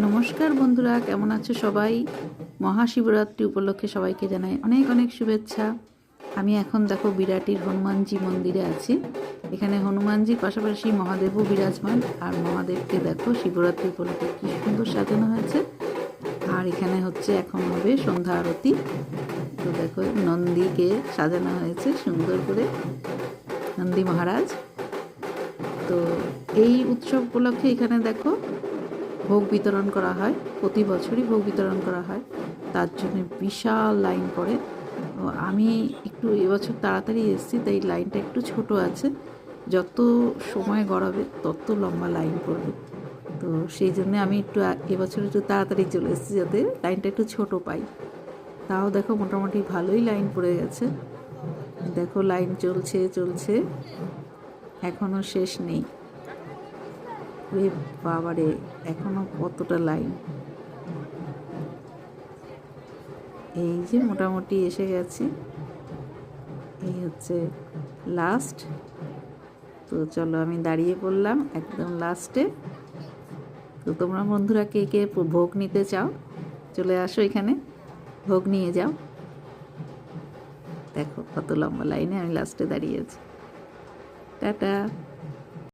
নমস্কার বন্ধুরা, কেমন আছো সবাই? মহাশিবরাত্রি উপলক্ষে সবাইকে জানাই অনেক অনেক শুভেচ্ছা। আমি এখন দেখো বিরাটির হনুমানজি মন্দিরে আছি। এখানে হনুমানজির পাশাপাশি মহাদেবও বিরাজমান। আর মহাদেবকে দেখো শিবরাত্রি উপলক্ষে কি সুন্দর সাজানো হয়েছে। আর এখানে হচ্ছে এখন হবে সন্ধ্যা আরতি। তো দেখো নন্দীকে সাজানো হয়েছে সুন্দর করে। নন্দী মহারাজ। তো এই উৎসব উপলক্ষে এখানে দেখো ভোগ বিতরণ করা হয়, প্রতি বছরই ভোগ বিতরণ করা হয়। তার জন্য বিশাল লাইন পড়ে। আমি একটু এবছর তাড়াতাড়ি এসেছি, তাই লাইনটা একটু ছোট আছে। যত সময় গড়াবে, তত লম্বা লাইন পড়বে। তো সেই জন্য আমি একটু এবছর একটু তাড়াতাড়ি চলে এসেছি যাতে লাইনটা একটু ছোট পাই। তাও দেখো মোটামুটি ভালোই লাইন পড়ে গেছে। দেখো লাইন চলছে চলছে। এখনও শেষ নেই। রে বাবারে, এখনও কতটা লাইন? এই যে মোটামুটি এসে গেছে। এই হচ্ছে লাস্ট তো চলো আমি দাঁড়িয়ে পড়লাম একদম লাস্টে তো তোমরা বন্ধুরা কে কে ভোগ নিতে চাও, চলে আসো এখানে। ভোগ নিয়ে যাও। দেখো কত লম্বা লাইনে আমি লাস্টে দাঁড়িয়ে আছি। টাটা।